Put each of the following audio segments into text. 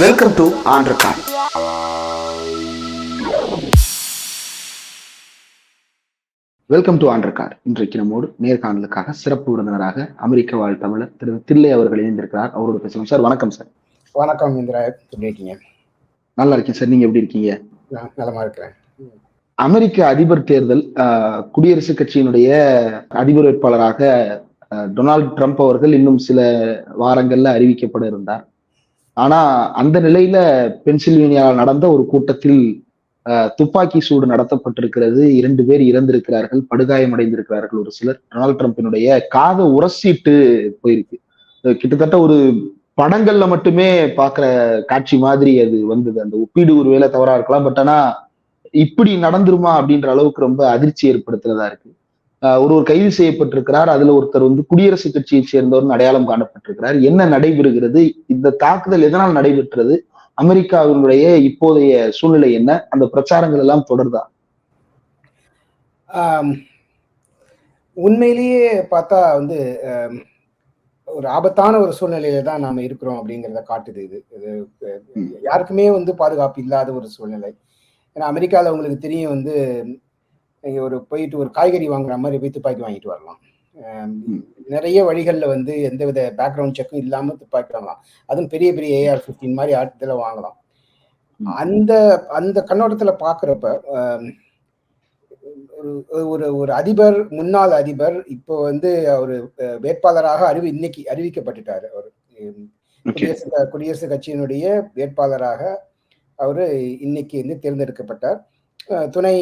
Welcome to ஆண்ட்ரகான் welcome to ஆண்ட்ரகார் இன்றைக்கு நம்மோடு நேர்காணலுக்காக சிறப்பு விருந்தினராக அமெரிக்க வாழ் தமிழர் திரு தில்லை அவர்கள் இணைந்திருக்கிறார். அவரோட பேசுவோம். சார் வணக்கம் சார். வணக்கம் இந்திரா. எப்படி இருக்கீங்க? நல்லா இருக்கேன் சார். நீங்க எப்படி இருக்கீங்க? நான் நலமா இருக்கிறேன். அமெரிக்க அதிபர் தேர்தல் குடியரசுக் கட்சியினுடைய அதிபர் வேட்பாளராக டொனால்ட் ட்ரம்ப் அவர்கள் இன்னும் சில வாரங்கள்ல அறிவிக்கப்பட இருந்தார். ஆனா அந்த நிலையில பென்சில்வேனியாவில் நடந்த ஒரு கூட்டத்தில் துப்பாக்கி சூடு நடத்தப்பட்டிருக்கிறது. இரண்டு பேர் இறந்திருக்கிறார்கள் படுகாயமடைந்திருக்கிறார்கள் ஒரு சிலர். டொனால்ட் ட்ரம்பினுடைய காதை உரசிட்டு போயிருக்கு. கிட்டத்தட்ட ஒரு படங்கள்ல மட்டுமே பாக்குற காட்சி மாதிரி அது வந்தது. அந்த ஒப்பீடு ஒருவேளை தவறா இருக்கலாம் பட் ஆனா இப்படி நடந்துருமா அப்படின்ற அளவுக்கு ரொம்ப அதிர்ச்சி ஏற்படுத்துறதா இருக்கு. ஆஹ் ஒரு ஒரு கைது செய்யப்பட்டிருக்கிறார். அதுல ஒருத்தர் வந்து குடியரசுக் கட்சியை சேர்ந்தவர் அடையாளம் காணப்பட்டிருக்கிறார். என்ன நடைபெறுகிறது? இந்த தாக்குதல் எதனால் நடைபெற்றது? அமெரிக்காவினுடைய இப்போதைய சூழ்நிலை என்ன? அந்த பிரச்சாரங்கள் எல்லாம் தொடர்தா? உண்மையிலேயே பார்த்தா வந்து ஒரு ஆபத்தான ஒரு சூழ்நிலையில தான் நாம இருக்கிறோம் அப்படிங்கிறத காட்டுது இது. இது. யாருக்குமே வந்து பாதுகாப்பு இல்லாத ஒரு சூழ்நிலை. ஏன்னா அமெரிக்கால உங்களுக்கு தெரியும் வந்து ஒரு போயிட்டு ஒரு காய்கறி வாங்குற மாதிரி போய் துப்பாக்கி வாங்கிட்டு வரலாம். நிறைய வழிகள்ல வந்து எந்தவித பேக்ரவுண்ட் செக்கும் இல்லாம துப்பாக்கி வாங்கலாம். அதுவும் பெரிய பெரிய ஏஆர் ஃபிஃப்டின் மாதிரி ஆட்டத்துல வாங்கலாம். அந்த அந்த கண்ணோட்டத்துல பாக்குறப்ப ஆம், ஒரு ஒரு அதிபர் முன்னாள் அதிபர் இப்போ வந்து அவர் வேட்பாளராக அறிவி இன்னைக்கு அறிவிக்கப்பட்டுட்டாரு அவர். குடியரசு க- குடியரசுக் கட்சியினுடைய வேட்பாளராக அவர் இன்னைக்கு வந்து தேர்ந்தெடுக்கப்பட்டார். துணை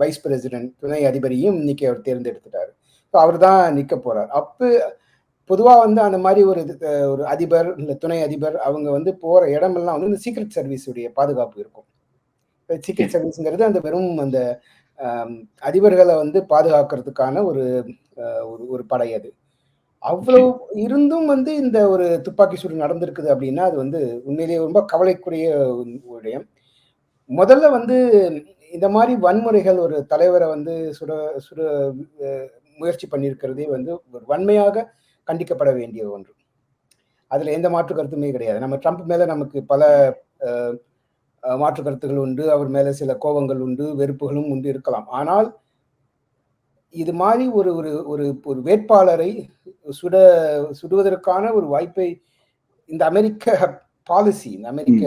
வைஸ் பிரசிடென்ட் துணை அதிபரையும் இன்னைக்கு அவர் தேர்ந்தெடுத்துட்டார். ஸோ அவர் தான் நிற்க போறார். அப்போ பொதுவாக வந்து அந்த மாதிரி ஒரு ஒரு அதிபர் இல்லை துணை அதிபர் அவங்க வந்து போற இடமெல்லாம் வந்து இந்த சீக்ரெட் சர்வீஸுடைய பாதுகாப்பு இருக்கும். சீக்ரெட் சர்வீஸ்ங்கிறது அந்த வெறும் அந்த அதிபர்களை வந்து பாதுகாக்கிறதுக்கான ஒரு ஒரு ஒரு படை அது. அவ்வளவு இருந்தும் வந்து இந்த ஒரு துப்பாக்கி சூடு நடந்திருக்குது அப்படின்னா அது வந்து உண்மையிலேயே ரொம்ப கவலைக்குரிய விடயம். முதல்ல வந்து இந்த மாதிரி வன்முறைகள் ஒரு தலைவரை வந்து சுட சுட முயற்சி பண்ணியிருக்கிறதே வந்து ஒரு வன்மையாக கண்டிக்கப்பட வேண்டிய ஒன்று. அதில் எந்த மாற்று கருத்துமே கிடையாது. நம்ம ட்ரம்ப் மேலே நமக்கு பல மாற்று கருத்துகள் உண்டு. அவர் மேலே சில கோபங்கள் உண்டு வெறுப்புகளும் உண்டு இருக்கலாம். ஆனால் இது மாதிரி ஒரு ஒரு ஒரு ஒரு வேட்பாளரை சுட சுடுவதற்கான ஒரு வாய்ப்பை இந்த அமெரிக்க பாலிசி இந்த அமெரிக்க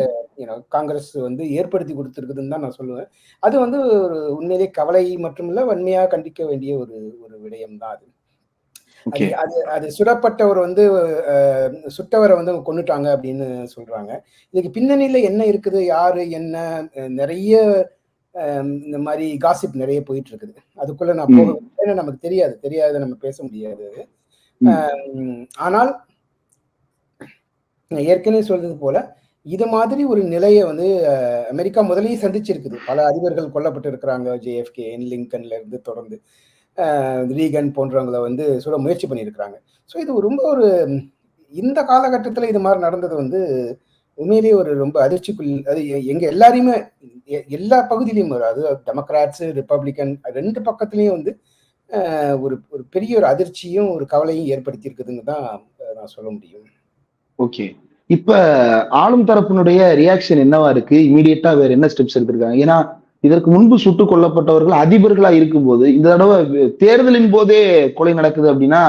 காங்கிரஸ் வந்து ஏற்படுத்தி கொடுத்துருக்குதுன்னு தான் நான் சொல்லுவேன். அது வந்து ஒரு உண்மையிலே கவலை மட்டுமில்ல வன்மையா கண்டிக்க வேண்டிய ஒரு ஒரு விடயம் தான் அது அது அது சுடப்பட்டவர் வந்து சுட்டவரை வந்து கொன்னுட்டாங்க அப்படின்னு சொல்றாங்க. இதுக்கு பின்னணியில என்ன இருக்குது யாரு என்ன நிறைய இந்த மாதிரி காசிப் நிறைய போயிட்டு இருக்குது அதுக்குள்ள நான். போக நமக்கு தெரியாது. தெரியாத நம்ம பேச முடியாது. ஆனால் ஏற்கனவே சொல்றது போல இது மாதிரி ஒரு நிலையை வந்து அமெரிக்கா முதலையும் சந்திச்சிருக்குது. பல அதிபர்கள் கொல்லப்பட்டு இருக்கிறாங்க. ஜேஎஃப்கே லிங்கன்ல இருந்து தொடர்ந்து ரீகன் போன்றவங்களை வந்து சுட முயற்சி பண்ணியிருக்கிறாங்க. ஸோ இது ரொம்ப ஒரு இந்த காலகட்டத்தில் இது மாதிரி நடந்தது வந்து உண்மையிலேயே ஒரு ரொம்ப அதிர்ச்சிக்குள் அது எ- எங்க எல்லாரையுமே எல்லா பகுதியிலையும் வரும். அது டெமோக்ராட்ஸ் ரிப்பப்ளிக்கன் ரெண்டு பக்கத்துலேயும் வந்து ஒரு ஒரு பெரிய ஒரு அதிர்ச்சியும் ஒரு கவலையும் ஏற்படுத்தி இருக்குதுன்னு தான் நான் சொல்ல முடியும். ஓகே. இப்ப ஆளும் தரப்பினுடைய ரியாக்ஷன் என்னவா இருக்கு? இமீடியட்டா வேற என்ன ஸ்டெப்ஸ் எடுத்திருக்காங்க? ஏன்னா இதற்கு முன்பு சுட்டுக் கொல்லப்பட்டவர்கள் அதிபர்களா இருக்கும்போது இந்த தடவை தேர்தலின் போதே கொலை நடக்குது அப்படின்னா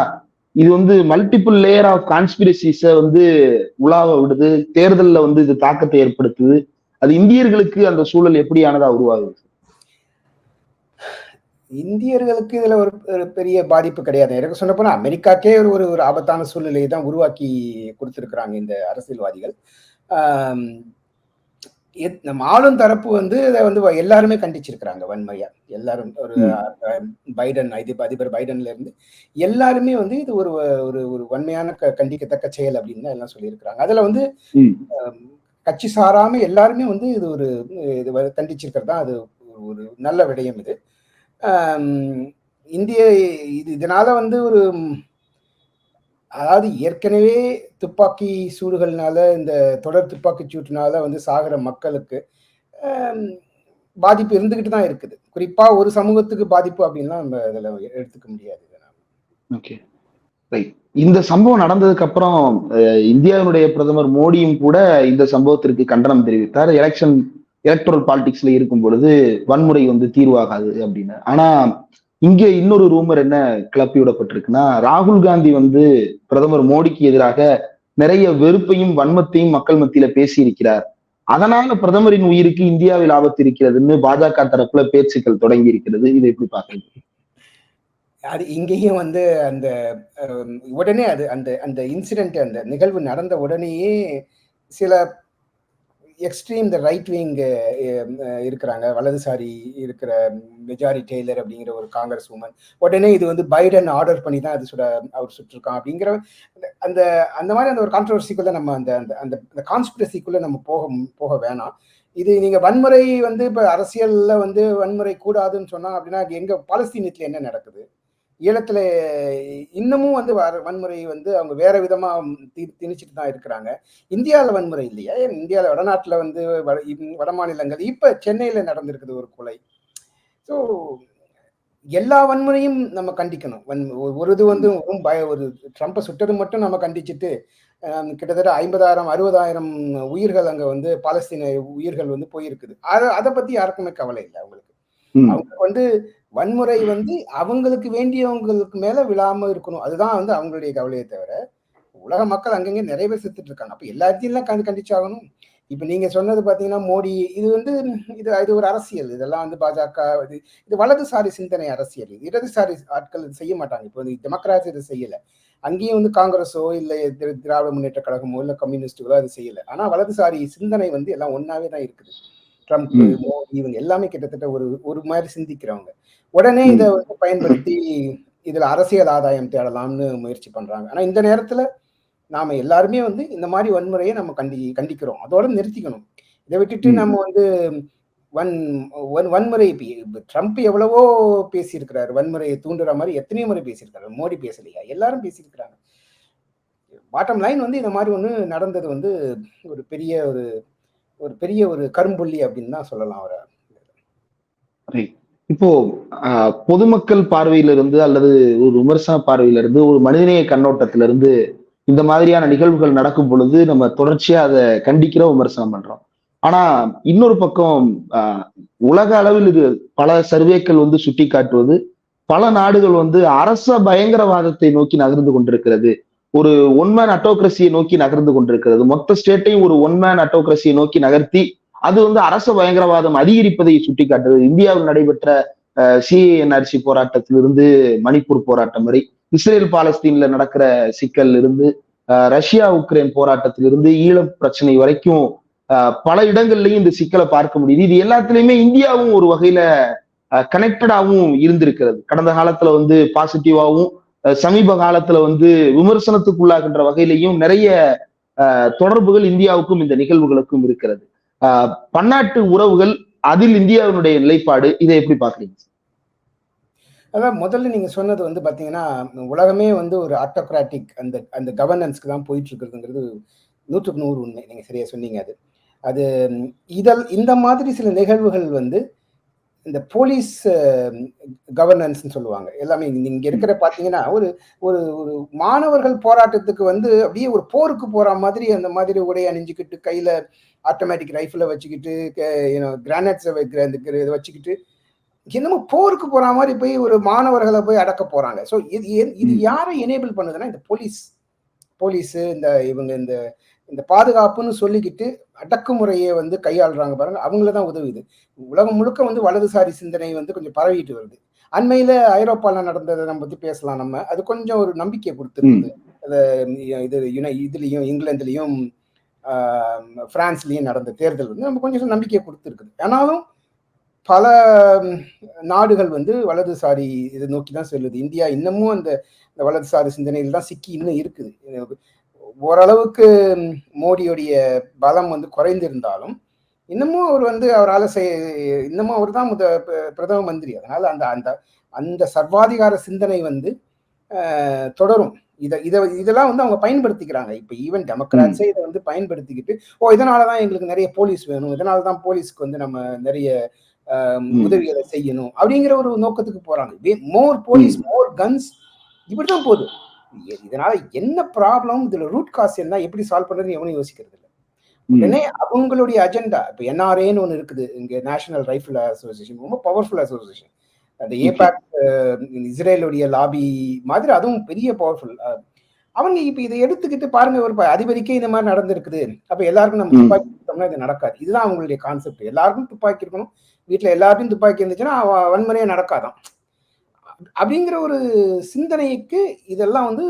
இது வந்து மல்டிபிள் லேயர் ஆஃப் கான்ஸ்பிரசிஸ வந்து உலாவ விடுது. தேர்தல்ல வந்து இது தாக்கத்தை ஏற்படுத்துது. அது இந்தியர்களுக்கு அந்த சூழல் எப்படியானதா உருவாகுது? இந்தியர்களுக்கு இதுல ஒரு பெரிய பாதிப்பு கிடையாது. எனக்கு சொன்ன போனா அமெரிக்காக்கே ஒரு ஒரு ஆபத்தான சூழ்நிலையை தான் உருவாக்கி கொடுத்திருக்கிறாங்க இந்த அரசியல்வாதிகள். நம்ம ஆளும் தரப்பு வந்து இதை வந்து எல்லாருமே கண்டிச்சிருக்கிறாங்க வன்மையா எல்லாரும் ஒரு பைடன் அதிபர் அதிபர் பைடன்ல இருந்து எல்லாருமே வந்து இது ஒரு ஒரு ஒரு வன்மையான க- கண்டிக்கத்தக்க செயல் அப்படின்னு எல்லாம் சொல்லியிருக்கிறாங்க. அதுல வந்து. கட்சி சாராம எல்லாருமே வந்து இது ஒரு இது கண்டிச்சிருக்கிறது தான் அது ஒரு- நல்ல விடயம் இது. இந்திய இது இதனால வந்து ஒரு அதாவது ஏற்கனவே துப்பாக்கி சூடுகள்னால இந்த தொடர் துப்பாக்கி சூட்டுனால வந்து சாகிற மக்களுக்கு பாதிப்பு இருந்துகிட்டு தான் இருக்குது. குறிப்பா ஒரு சமூகத்துக்கு பாதிப்பு அப்படின்லாம் நம்ம இதில் எடுத்துக்க முடியாது. ஓகே. இந்த சம்பவம் நடந்ததுக்கு அப்புறம் இந்தியாவினுடைய பிரதமர் மோடியும் கூட இந்த சம்பவத்திற்கு கண்டனம் தெரிவித்தார். எலெக்ஷன் எலக்ட்ரல் பாலிடிக்ஸ்ல இருக்கும் பொழுது வன்முறை வந்து தீர்வாகாது அப்படின்னு. ஆனா இங்க இன்னொரு ரூமர் என்ன கிளப்பி விடப்பட்டிருக்குன்னா ராகுல் காந்தி வந்து பிரதமர் மோடிக்கு எதிராக நிறைய வெறுப்பையும் வன்மத்தையும் மக்கள் மத்தியில பேசியிருக்கிறார். அதனால பிரதமரின் உயிருக்கு இந்தியாவில் ஆபத்து இருக்கிறதுன்னு பாஜக தரப்புல பேச்சுக்கள் தொடங்கி இருக்கிறது இதை எப்படி பாக்குறது அது இங்கேயும் வந்து அந்த அஹ், உடனே அது அந்த அந்த இன்சிடென்ட் அந்த நிகழ்வு நடந்த உடனேயே சில எக்ஸ்ட்ரீம் இந்த ரைட் விங் இருக்கிறாங்க. வலதுசாரி இருக்கிற மெஜாரி டெய்லர் அப்படிங்கிற ஒரு காங்கிரஸ் உமன் உடனே இது வந்து பைடன் ஆர்டர் பண்ணி தான் அது சுட அவர் சுட்டிருக்கான் அப்படிங்கிற அந்த- அந்த அந்த மாதிரி அந்த ஒரு கான்ட்ரவர்சிக்குள்ள நம்ம அந்த அந்த அந்த அந்த கான்ஸ்பிரசிக்குள்ள நம்ம போக போக வேணாம். இது நீங்க வன்முறை வந்து இப்ப அரசியல்ல வந்து வன்முறை கூடாதுன்னு சொன்னா அப்படின்னா எங்க பாலஸ்தீனத்துல என்ன நடக்குது? ஈழத்துல இன்னமும் வந்து வன்முறை வந்து அவங்க வேற விதமா தி- திணிச்சிட்டு தான் இருக்கிறாங்க. இந்தியாவில் வன்முறை இல்லையா? இந்தியாவில் வடநாட்டுல வந்து வட வட மாநிலங்கள் இப்ப சென்னையில நடந்திருக்குது ஒரு கொலை. ஸோ எல்லா வன்முறையும் நம்ம கண்டிக்கணும். வன் ஒரு- இது வந்து பய ஒரு ட்ரம்ப்பை சுட்டது மட்டும் நம்ம கண்டிச்சுட்டு கிட்டத்தட்ட ஐம்பதாயிரம் அறுபதாயிரம் உயிர்கள் அங்க வந்து பாலஸ்தீன உயிர்கள் வந்து போயிருக்குது. அதை அதை பத்தி யாருக்குமே கவலை இல்லை அவங்களுக்கு. ம், அவங்களுக்கு வந்து வன்முறை வந்து அவங்களுக்கு வேண்டியவங்களுக்கு மேல விழாம இருக்கணும். அதுதான் வந்து அவங்களுடைய கவலையை தவிர உலக மக்கள் அங்கங்கே நிறைய பேர் செத்துட்டு இருக்காங்க. அப்ப எல்லாத்தையும் கண்டு கண்டிச்சாகணும். இப்ப நீங்க சொன்னது பாத்தீங்கன்னா மோடி இது வந்து இது இது ஒரு அரசியல். இதெல்லாம் வந்து பாஜக இது இது வலதுசாரி சிந்தனை அரசியல். இது இடதுசாரி ஆட்கள் இது செய்ய மாட்டாங்க. இப்போ டெமோக்ராசி இது செய்யல. அங்கேயும் வந்து காங்கிரஸோ இல்ல திரு- திராவிட முன்னேற்ற கழகமோ இல்ல கம்யூனிஸ்டுகளோ அது செய்யல. ஆனா வலதுசாரி சிந்தனை வந்து எல்லாம் ஒன்னாவே தான் இருக்குது. ட்ரம்ப் இவங்க எல்லாமே கிட்டத்தட்ட ஒரு ஒரு மாதிரி சிந்திக்கிறவங்க. உடனே இதை வந்து பயன்படுத்தி இதுல அரசியல் ஆதாயம் தேடலாம்னு முயற்சி பண்றாங்க. ஆனா இந்த நேரத்துல நாம எல்லாருமே வந்து இந்த மாதிரி வன்முறையை நம்ம கண்டி கண்டிக்கிறோம். அதோட நிறுத்திக்கணும். இதை விட்டுட்டு. நம்ம வந்து வன் வன்- வன்முறை ட்ரம்ப் எவ்வளவோ பேசியிருக்கிறாரு. வன்முறையை தூண்டுற மாதிரி எத்தனையோ முறை பேசியிருக்காரு மோடி பேசலையா? எல்லாரும் பேசியிருக்கிறாங்க. பாட்டம் லைன் வந்து இந்த மாதிரி ஒண்ணு நடந்தது வந்து ஒரு பெரிய ஒரு ஒரு பெரிய ஒரு கரும்புள்ளி அப்படின்னு தான் சொல்லலாம் அவரை. இப்போ பொதுமக்கள் பார்வையிலிருந்து அல்லது ஒரு விமர்சன பார்வையிலிருந்து ஒரு மனிதநேய கண்ணோட்டத்திலிருந்து இந்த மாதிரியான நிகழ்வுகள் நடக்கும் பொழுது நம்ம தொடர்ச்சியா அதை கண்டிக்கிற விமர்சனம் பண்றோம். ஆனா இன்னொரு பக்கம் உலக அளவில் இது பல சர்வேக்கள் வந்து சுட்டி காட்டுவது பல நாடுகள் வந்து அரச பயங்கரவாதத்தை நோக்கி நகர்ந்து கொண்டிருக்கிறது. ஒரு ஒன்மேன் அட்டோக்ரஸியை நோக்கி நகர்ந்து கொண்டிருக்கிறது. மொத்த ஸ்டேட்டையும் ஒரு ஒன்மேன் அட்டோக்ரஸியை நோக்கி நகர்த்தி அது வந்து அரச பயங்கரவாதம் அதிகரிப்பதை சுட்டிக்காட்டுது இந்தியாவில் நடைபெற்ற சிஏஎன்ஆர்சி போராட்டத்திலிருந்து மணிப்பூர் போராட்டம் வரை இஸ்ரேல் பாலஸ்தீன்ல நடக்கிற சிக்கல் இருந்து ரஷ்யா உக்ரைன் போராட்டத்திலிருந்து ஈழப் பிரச்சனை வரைக்கும் பல இடங்கள்லயும் இந்த சிக்கலை பார்க்க முடியுது. இது எல்லாத்துலயுமே இந்தியாவும் ஒரு வகையில கனெக்டடாகவும் இருந்திருக்கிறது. கடந்த காலத்துல வந்து பாசிட்டிவாகவும் சமீப காலத்துல வந்து விமர்சனத்துக்குள்ளாகின்ற வகையிலையும் நிறைய தொடர்புகள் இந்தியாவுக்கும் இந்த நிகழ்வுகளுக்கும் இருக்கிறது. பன்னாட்டு உறவுகள் அதில் இந்தியாவினுடைய நிலைப்பாடு இதை எப்படி பாக்குறீங்க அதான் முதல்ல நீங்க சொன்னது வந்து பாத்தீங்கன்னா உலகமே வந்து ஒரு ஆட்டோகிராட்டிக் அந்த அந்த கவர்னன்ஸ்க்கு தான் போயிட்டு இருக்கிறதுங்கிறது நூற்றுக்கு நூறு உண்மை. நீங்க சரியா சொன்னீங்க அது. அது இதல் இந்த மாதிரி சில நிகழ்வுகள் வந்து இந்த போலீஸ் கவர்னன்ஸ் சொல்லுவாங்க எல்லாமே இங்க- இருக்கிற பாத்தீங்கன்னா ஒரு ஒரு ஒரு மாணவர்கள் போராட்டத்துக்கு வந்து அப்படியே ஒரு போருக்கு போற மாதிரி அந்த மாதிரி உடை அணிஞ்சுக்கிட்டு கையில ஆட்டோமேட்டிக் ரைஃபிளை வச்சுக்கிட்டு கிரானைட்ஸை வைக்கிற அந்த இதை வச்சுக்கிட்டு என்னமோ போருக்கு போற மாதிரி போய் ஒரு மாணவர்களை போய் அடக்க போறாங்க ஸோ இது இது. யாரை எனேபிள் பண்ணுதுன்னா இந்த போலீஸ் போலீஸ் இந்த இவங்க இந்த இந்த பாதுகாப்புன்னு சொல்லிக்கிட்டு அடக்குமுறையை வந்து கையாளுறாங்க பாருங்க. அவங்கள தான் உதவுது. உலகம் முழுக்க வந்து வலதுசாரி சிந்தனை வந்து கொஞ்சம் பரவிட்டு வருது. அண்மையில ஐரோப்பால நடந்ததை நம்ம பத்தி பேசலாம் நம்ம. அது கொஞ்சம் ஒரு நம்பிக்கை கொடுத்துருக்குது. அது இது யுனை இதுலயும் இங்கிலாந்துலயும் ஆஹ், பிரான்ஸ்லயும் நடந்த தேர்தல் வந்து நம்ம கொஞ்சம் நம்பிக்கை கொடுத்துருக்குது. ஆனாலும் பல நாடுகள் வந்து வலதுசாரி இதை நோக்கி தான் செல்லுது. இந்தியா இன்னமும் அந்த வலதுசாரி சிந்தனையில் தான் சிக்கி இன்னும் இருக்குது. ஓரளவுக்கு மோடியுடைய பலம் வந்து குறைந்திருந்தாலும் இன்னமும் அவர் வந்து அவரால் செய் இன்னமும் அவர் தான் முத பிரதம மந்திரி. அதனால அந்த அந்த அந்த சர்வாதிகார சிந்தனை வந்து தொடரும். இதை இதை இதெல்லாம் வந்து அவங்க பயன்படுத்திக்கிறாங்க. இப்போ ஈவன் டெமோக்ராட்ஸே இதை வந்து பயன்படுத்திக்கிட்டு ஓ இதனால தான் எங்களுக்கு நிறைய போலீஸ் வேணும். இதனால தான் போலீஸ்க்கு வந்து நம்ம நிறைய. உதவிகளை செய்யணும் அப்படிங்கிற ஒரு நோக்கத்துக்கு போறாங்க. மோர் போலீஸ் மோர் கன்ஸ் இப்படிதான் போகுது. இ- இதனால என்ன ப்ராப்ளம் இதுல ரூட் காஸ் என்ன எப்படி சால்வ் பண்றதுன்னு எவனும் யோசிக்கிறது இல்லை. உடனே அவங்களுடைய அஜெண்டா இப்போ என்ஆர்ஏன்னு ஒன்று இருக்குது இங்க நேஷனல் ரைஃபிள் அசோசியேஷன் ரொம்ப பவர்ஃபுல் அசோசியேஷன் அந்த. ஏபாக் இஸ்ரேலுடைய லாபி மாதிரி அதுவும் பெரிய பவர்ஃபுல் அவங்க இப்ப இதை எடுத்துக்கிட்டு பாருங்க ஒரு அதிபதிக்கே இந்த மாதிரி நடந்திருக்குது. அப்ப எல்லாருக்கும் நம்ம. துப்பாக்கி கொடுத்தோம்னா இது நடக்காது. இதுதான் அவங்களுடைய கான்செப்ட் எல்லாருக்கும் துப்பாக்கி இருக்கணும் வீட்டுல எல்லாருக்கும் துப்பாக்கி இருந்துச்சுன்னா வன்முறையே நடக்காதான். அப்படிங்கிற ஒரு சிந்தனைக்கு இதெல்லாம் வந்து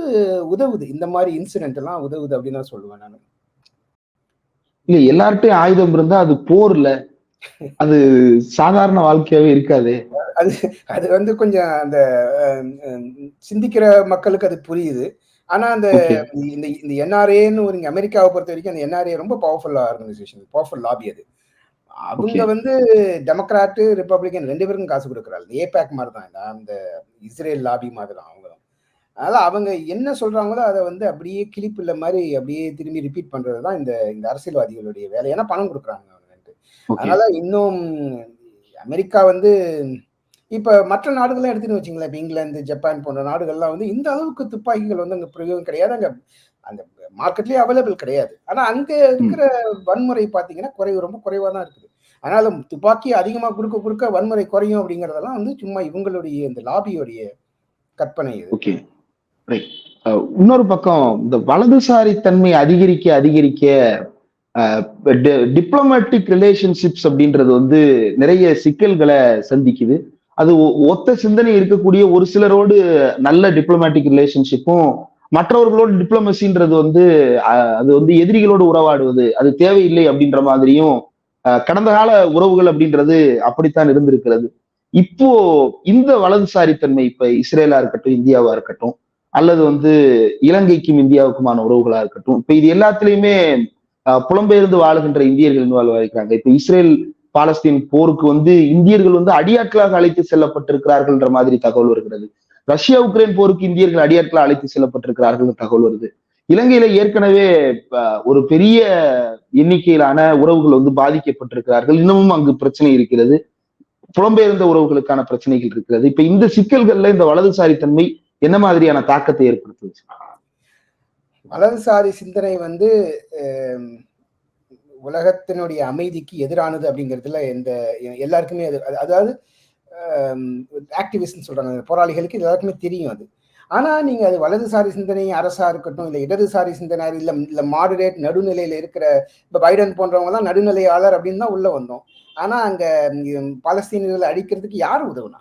உதவுது. இந்த மாதிரி இன்சிடென்ட் எல்லாம் உதவுது அப்படின்னு தான் சொல்லுவேன் நான். இல்ல எல்லார்ட்டையும் ஆயுதம் இருந்தா அது போர் இல்ல அது சாதாரண வாழ்க்கையாவே இருக்காது. அது வந்து கொஞ்சம் அந்த சிந்திக்கிற மக்களுக்கு அது புரியுது. ஆனா அந்த. இந்த இந்த என்ஆர்ஏன்னு ஒரு அமெரிக்காவை பொறுத்த வரைக்கும் அந்த என்ஆர்ஏ ரொம்ப பவர்ஃபுல் ஆர்கனைசேஷன் பவர்ஃபுல் லாபி அது. அவங்க. வந்து டெமோக்ராட்டு ரிப்பப்ளிகன் ரெண்டு பேருக்கும் காசு கொடுக்குறாங்க ஏபேக் மாதிரி தான் இந்த- அந்த இஸ்ரேல் லாபி மாதிரி தான் அவங்க தான் அதனால அவங்க என்ன சொல்றாங்களோ அதை வந்து அப்படியே கிளிப்பில்ல மாதிரி அப்படியே திரும்பி ரிப்பீட் பண்றது தான் இந்த இந்த அரசியல்வாதிகளுடைய வேலை. ஏன்னா பணம் கொடுக்குறாங்க ஓகே. அதனால இன்னும் அமெரிக்கா வந்து இப்போ மற்ற நாடுகள்லாம் எடுத்துன்னு வச்சிங்களேன். இப்போ இங்கிலாந்து ஜப்பான் போன்ற நாடுகள்லாம் வந்து இந்த அளவுக்கு துப்பாக்கிகள் வந்து அங்கே பிரயோகம் கிடையாது. அங்கே அந்த மார்க்கெட்லேயே அவைலபிள் கிடையாது. ஆனால் அங்கே இருக்கிற வன்முறை பார்த்தீங்கன்னா குறைவு ரொம்ப குறைவாக தான் இருக்குது. அதனால துப்பாக்கி அதிகமாக கொடுக்க கொடுக்க வன்முறை குறையும் அப்படிங்கிறதெல்லாம் வந்து சும்மா இவங்களுடைய இந்த லாபியோடைய கற்பனை இது. ஓகே. ரைட் இன்னொரு பக்கம் இந்த வலதுசாரி தன்மை அதிகரிக்க அதிகரிக்க டிப்ளமேட்டிக் ரிலேஷன்ஷிப்ஸ் அப்படின்றது வந்து நிறைய சிக்கல்களை சந்திக்குது. அது ஒ- ஒத்த சிந்தனை இருக்கக்கூடிய ஒரு சிலரோடு நல்ல டிப்ளமேட்டிக் ரிலேஷன்ஷிப்பும் மற்றவர்களோட டிப்ளமசின்றது வந்து அது வந்து எதிரிகளோடு உறவாடுவது அது தேவையில்லை அப்படின்ற மாதிரியும் கடந்த கால உறவுகள் அப்படின்றது அப்படித்தான் இருந்திருக்கிறது. இப்போ இந்த வலதுசாரித்தன்மை இப்ப இஸ்ரேலா இருக்கட்டும் இந்தியாவா இருக்கட்டும் அல்லது வந்து இலங்கைக்கும் இந்தியாவுக்குமான உறவுகளா இருக்கட்டும் இப்ப இது எல்லாத்துலயுமே புலம்பெயர்ந்து வாழுகின்ற இந்தியர்கள் இன்வால்வ் ஆகிருக்காங்க இப்ப இஸ்ரேல் பாலஸ்தீன் போருக்கு வந்து இந்தியர்கள் வந்து அடியாட்களாக அழைத்து செல்லப்பட்டிருக்கிறார்கள்ன்ற மாதிரி தகவல் வருகிறது. ரஷ்யா உக்ரைன் போருக்கு இந்தியர்கள் அடியாட்களாக அழைத்து செல்லப்பட்டிருக்கிறார்கள் தகவல் வருது. இலங்கையில ஏற்கனவே ஒரு பெரிய எண்ணிக்கையிலான உறவுகள் வந்து பாதிக்கப்பட்டிருக்கிறார்கள். இன்னமும் அங்கு பிரச்சனை இருக்கிறது. புலம்பெயர்ந்த உறவுகளுக்கான பிரச்சனைகள் இருக்கிறது. இப்ப இந்த சிக்கல்கள்ல இந்த வலதுசாரி தன்மை என்ன மாதிரியான தாக்கத்தை ஏற்படுத்துச்சு வலதுசாரி சிந்தனை வந்து உலகத்தினுடைய அமைதிக்கு எதிரானது அப்படிங்கிறதுல எந்த எல்லாருக்குமே அது அது- அதாவது ஆக்டிவிஸ்ட்னு சொல்றாங்க. போராளிகளுக்கு இது எல்லாருக்குமே தெரியும் அது. ஆனா நீங்க அது வலதுசாரி சிந்தனை அரசா இருக்கட்டும் இல்ல இடதுசாரி சிந்தனை இல்ல இல்ல மாடரேட் நடுநிலையில இருக்கிற இப்ப பைடன் போன்றவங்க எல்லாம் நடுநிலையாளர் அப்படின்னு தான் உள்ள வந்தோம். ஆனா அங்க பாலஸ்தீனியர்களை அழிக்கிறதுக்கு யார் உதவுனா?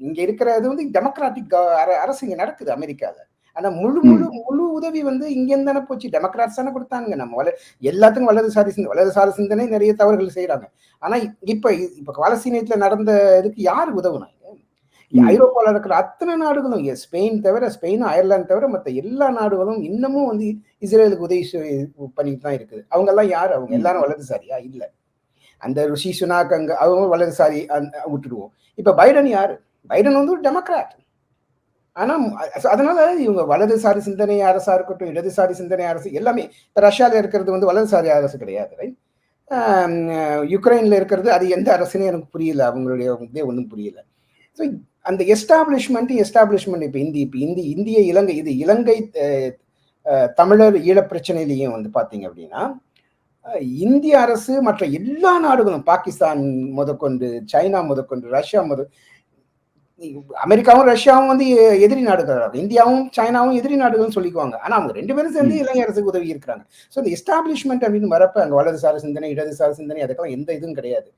இங்க இருக்கிறது வந்து டெமோக்ராட்டிக் அரசு இங்க நடக்குது அமெரிக்கால. ஆனா முழு முழு முழு உதவி வந்து இங்க இருந்து தானே போச்சு. டெமோக்ராட்ஸ் தானே கொடுத்தாங்க நம்ம வல எல்லாத்துக்கும் வலதுசாரி சிந்தனை வலதுசாரி சிந்தனை நிறைய தவறுகள் செய்யறாங்க ஆனா இப்ப இப்ப பாலஸ்தீனியத்துல நடந்த இதுக்கு யார் உதவுனாங்க ம். ஐரோப்பால இருக்கிற அத்தனை நாடுகளும் ஸ்பெயின் தவிர ஸ்பெயின் அயர்லாந்து தவிர மத்த எல்லா நாடுகளும் இன்னமும் வந்து இஸ்ரேலுக்கு உதவி பண்ணிட்டு தான் இருக்குது. அவங்க எல்லாம் யாரு? அவங்க எல்லாரும் வலதுசாரியா இல்ல. அந்த ருஷி சுனாக் அங்க அவங்க வலதுசாரி விட்டுடுவோம். இப்ப பைடன் யாரு? பைடன் வந்து ஒரு டெமோக்ராட். ஆனா அதனால இவங்க வலதுசாரி சிந்தனை அரசா இருக்கட்டும் இடதுசாரி சிந்தனை அரசு எல்லாமே இப்போ ரஷ்யாவில் இருக்கிறது வந்து வலதுசாரி அரசு கிடையாது right? யுக்ரைன்ல இருக்கிறது அது எந்த அரசுன்னு எனக்கு புரியல அவங்களுடைய இதே ஒன்றும் புரியல ஸோ அந்த எஸ்டாப்ளிஷ்மெண்ட் எஸ்டாப்ளிஷ்மெண்ட் இப்போ இந்தி இப்போ இந்தி இந்திய இலங்கை இது இலங்கை தமிழர் ஈழப் பிரச்சனையிலையும் வந்து பார்த்தீங்க அப்படின்னா இந்திய அரசு மற்ற எல்லா நாடுகளும் பாகிஸ்தான் முதற்கொண்டு சைனா முதற்கொண்டு ரஷ்யா முத அமெரிக்காவும் ரஷ்யாவும் வந்து எதிரி நாடுகள். இந்தியாவும் சைனாவும் எதிரி நாடுகள்னு சொல்லிக்குவாங்க. ஆனா அவங்க ரெண்டு பேரும் சேர்ந்து இலங்கை அரசுக்கு உதவி இருக்கிறாங்க. ஸோ இந்த எஸ்டாப்ளிஷ்மெண்ட் அப்படின்னு வரப்ப அங்க வலதுசாரி சிந்தனை இடதுசாரி சிந்தனை அதுக்கெல்லாம் எந்த இதுவும் கிடையாது.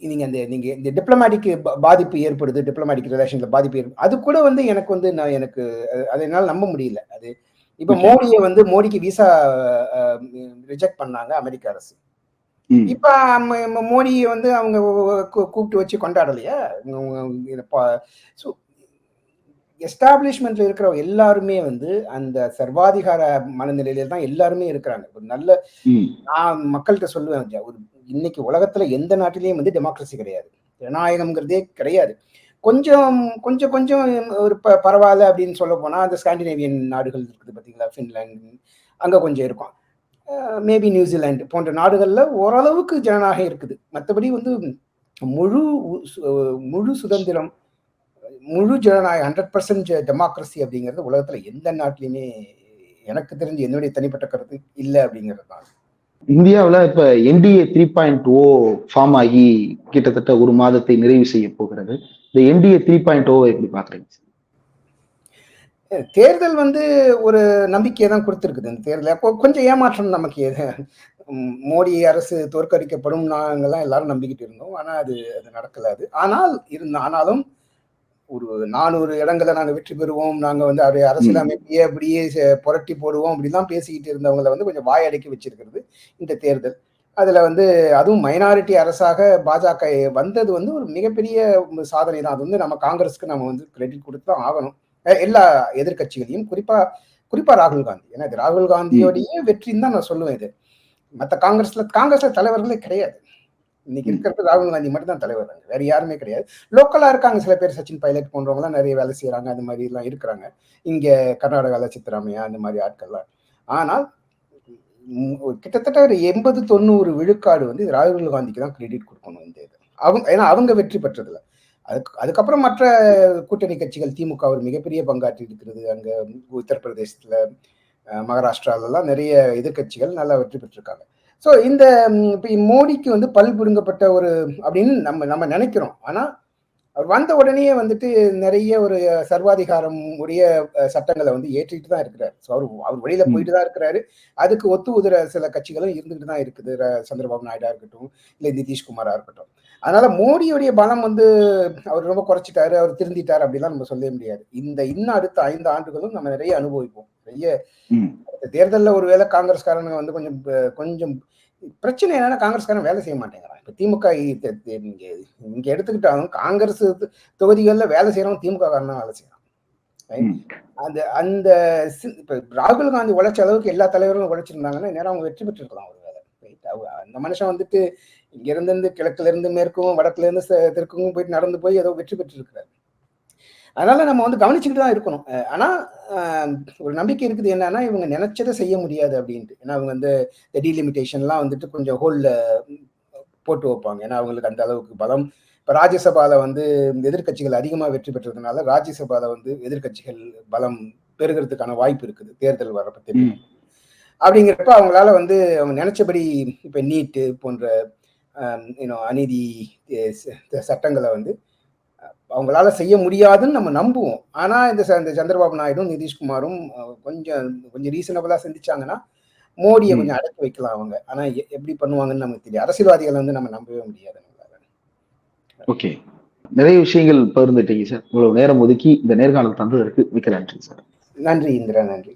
நீங்க அந்த நீங்க இந்த டிப்ளமேட்டிக் பாதிப்பு ஏற்படுது டிப்ளமேட்டிக் ரிலேஷன்ல பாதிப்பு ஏற்படுது அது கூட வந்து எனக்கு வந்து நான் எனக்கு அதை என்னால நம்ப முடியல. அது இப்ப. மோடியை வந்து மோடிக்கு விசா ரிஜெக்ட் பண்ணாங்க அமெரிக்க அரசு. இப்ப மோடியை வந்து அவங்க கூப்பிட்டு வச்சு கொண்டாடலையா? எஸ்டாப்ளிஷ்மெண்ட்ல இருக்கிற எல்லாருமே வந்து அந்த சர்வாதிகார மனநிலையில தான் எல்லாருமே இருக்கிறாங்க. ஒரு நல்ல நான் மக்கள்கிட்ட சொல்லுவேன் ஒரு இன்னைக்கு உலகத்துல எந்த நாட்டிலையும் வந்து டெமோக்ரஸி கிடையாது. ஜனநாயகம்ங்கிறதே கிடையாது. கொஞ்சம் கொஞ்சம் கொஞ்சம் ஒரு ப- பரவாயில்ல அப்படின்னு சொல்ல போனா அந்த ஸ்காண்டினேவியன் நாடுகள் இருக்குது பாத்தீங்களா? ஃபின்லாந்து அங்க கொஞ்சம் இருக்கும். மேபி நியூசிலாந்து போன்ற நாடுகளில் ஓரளவுக்கு ஜனநாயகம் இருக்குது. மற்றபடி வந்து முழு சு- முழு சுதந்திரம் முழு ஜனநாயகம் ஹண்ட்ரட் பர்சன்ட் டெமோக்ரஸி அப்படிங்கிறது உலகத்தில் எந்த நாட்டிலையுமே எனக்கு தெரிஞ்சு என்னுடைய தனிப்பட்ட கருத்து இல்லை அப்படிங்கிறது தான். இந்தியாவில் இப்போ NDA three point O form ஆகி கிட்டத்தட்ட ஒரு மாதத்தை நிறைவு செய்ய போகிறது. இந்த என்டிஏ த்ரீ பாயிண்ட் ஓவை எப்படி பாக்குறீங்க தேர்தல் வந்து ஒரு நம்பிக்கையை தான் கொடுத்துருக்குது. இந்த தேர்தல். கொஞ்சம் ஏமாற்றம் நமக்கு எது- மோடி அரசு தோற்கடிக்கப்படும் நாங்கெல்லாம் எல்லாரும் நம்பிக்கிட்டு இருந்தோம். ஆனா அது அது நடக்கல அது. ஆனால் இருந்த ஆனாலும் ஒரு நானூறு இடங்களை நாங்க வெற்றி பெறுவோம். நாங்க வந்து அது அரசியல் அமைப்பையே அப்படியே புரட்டி போடுவோம். அப்படிலாம் பேசிக்கிட்டு இருந்தவங்களை வந்து கொஞ்சம் வாயடக்கி வச்சிருக்கிறது இந்த தேர்தல். அதுல வந்து அதுவும் மைனாரிட்டி அரசாக பாஜக வந்தது வந்து ஒரு மிகப்பெரிய சாதனை தான். அது வந்து நம்ம காங்கிரஸ்க்கு நம்ம வந்து கிரெடிட் கொடுத்து தான் ஆகணும். எல்லா எதிர்க்கட்சிகளையும் குறிப்பா குறிப்பா ராகுல் காந்தி. ஏன்னா இது ராகுல் காந்தியோடைய வெற்றின்னு தான் நான் சொல்லுவேன் இது. மற்ற காங்கிரஸ்ல காங்கிரஸ்ல தலைவர்களே கிடையாது. இன்னைக்கு. இருக்கிறது ராகுல் காந்தி மட்டும் தான் தலைவர். வேற யாருமே கிடையாது. லோக்கலா இருக்காங்க சில பேர் சச்சின் பைலட் போன்றவங்க எல்லாம் நிறைய வேலை செய்யறாங்க அந்த மாதிரி எல்லாம் இருக்கிறாங்க. இங்க கர்நாடகால சித்தராமையா அந்த மாதிரி ஆட்கள்லாம். ஆனால் கிட்டத்தட்ட ஒரு எண்பது தொண்ணூறு விழுக்காடு வந்து ராகுல் காந்திக்கு தான் கிரெடிட் கொடுக்கணும் இந்த இது. அவங்க ஏன்னா அவங்க வெற்றி பெற்றதுல அதுக்கு அதுக்கப்புறம் மற்ற கூட்டணி கட்சிகள் திமுக ஒரு மிகப்பெரிய பங்காற்றி இருக்கிறது. அங்கே உத்தரப்பிரதேசத்தில் மகாராஷ்டிராவிலலாம் நிறைய எதிர்க்கட்சிகள் நல்லா வெற்றி பெற்றிருக்காங்க. ஸோ இந்த இப்போ மோடிக்கு வந்து பல் பிடுங்கப்பட்ட ஒரு அப்படின்னு நம்ம நம்ம நினைக்கிறோம். ஆனால் அவர் வந்த உடனே வந்துட்டு நிறைய ஒரு சர்வாதிகாரம் உடைய சட்டங்களை வந்து ஏற்றிட்டு தான் இருக்கிறார். ஸோ அவர் அவர் வெளியில. போயிட்டு தான் இருக்கிறாரு. அதுக்கு ஒத்து உதிர சில கட்சிகளும் இருந்துகிட்டு தான் இருக்குது. சந்திரபாபு நாயுடா இருக்கட்டும் இல்லை நிதிஷ்குமாரா இருக்கட்டும். அதனால மோடியுடைய பலம் வந்து அவர் ரொம்ப குறைச்சிட்டாரு அவர் திருந்திட்டாரு அப்படிலாம் நம்ம சொல்லவே முடியாது. இந்த இன்னும் அடுத்த ஐந்து ஆண்டுகளும் நம்ம நிறைய அனுபவிப்போம். நிறைய தேர்தல்ல ஒருவேளை காங்கிரஸ்காரங்க வந்து கொஞ்சம் கொஞ்சம் பிரச்சனை என்னன்னா காங்கிரஸ்காரன் வேலை செய்ய மாட்டேங்கிறான். இப்ப திமுக இங்க இங்க எடுத்துக்கிட்டாலும் காங்கிரஸ் தொகுதிகள்ல வேலை செய்யறவங்க திமுக காரன் தான் வேலை? ம். அந்த அந்த இப்ப ராகுல் காந்தி உழைச்ச அளவுக்கு எல்லா தலைவரும் உழைச்சிருந்தாங்கன்னா நேரம் அவங்க வெற்றி பெற்றிருக்கலாம் ஒரு வேலை அந்த மனுஷன் வந்துட்டு இங்க இருந்து இருந்து கிழக்குல இருந்து மேற்கும் வடக்குல இருந்து தெற்கும் போயிட்டு நடந்து போய் ஏதோ வெற்றி பெற்றிருக்கிறார். அதனால நம்ம வந்து கவனிச்சுக்கிட்டு தான் இருக்கணும். அஹ் ஆனா அஹ் ஒரு நம்பிக்கை இருக்குது என்னன்னா இவங்க நினைச்சதை செய்ய முடியாது அப்படின்ட்டு. ஏன்னா அவங்க வந்து இந்த டீலிமிட்டேஷன்லாம் வந்துட்டு கொஞ்சம் ஹோல்ல போட்டு வைப்பாங்க. ஏன்னா அவங்களுக்கு அந்த அளவுக்கு பலம். இப்போ ராஜ்யசபால வந்து எதிர்க்கட்சிகள் அதிகமாக வெற்றி பெற்றதுனால ராஜ்யசபால வந்து எதிர்க்கட்சிகள் பலம் பெருகிறதுக்கான வாய்ப்பு இருக்குது. தேர்தல் வரப்ப தெரியும். அப்படிங்கிறப்ப அவங்களால வந்து அவங்க நினைச்சபடி இப்போ நீட்டு போன்ற அநீதி சட்டங்களை வந்து அவங்களால செய்ய முடியாதுன்னு நம்ம நம்புவோம். ஆனா இந்த இந்த சந்திரபாபு நாயுடும் நிதிஷ்குமாரும் கொஞ்சம் கொஞ்சம் ரீசனபிளா சிந்திச்சாங்கன்னா மோடியை. கொஞ்சம் அடக்கி வைக்கலாம் அவங்க. ஆனா எ- எப்படி பண்ணுவாங்கன்னு நமக்கு தெரியும் அரசியல்வாதிகளை வந்து நம்ம நம்பவே முடியாது. ஓகே. நிறைய விஷயங்கள் பகிர்ந்துட்டீங்க சார். இவ்வளவு நேரம் ஒதுக்கி இந்த நேர்காணல் தந்ததற்கு மிக்க நன்றி சார். நன்றி இந்திரா. நன்றி.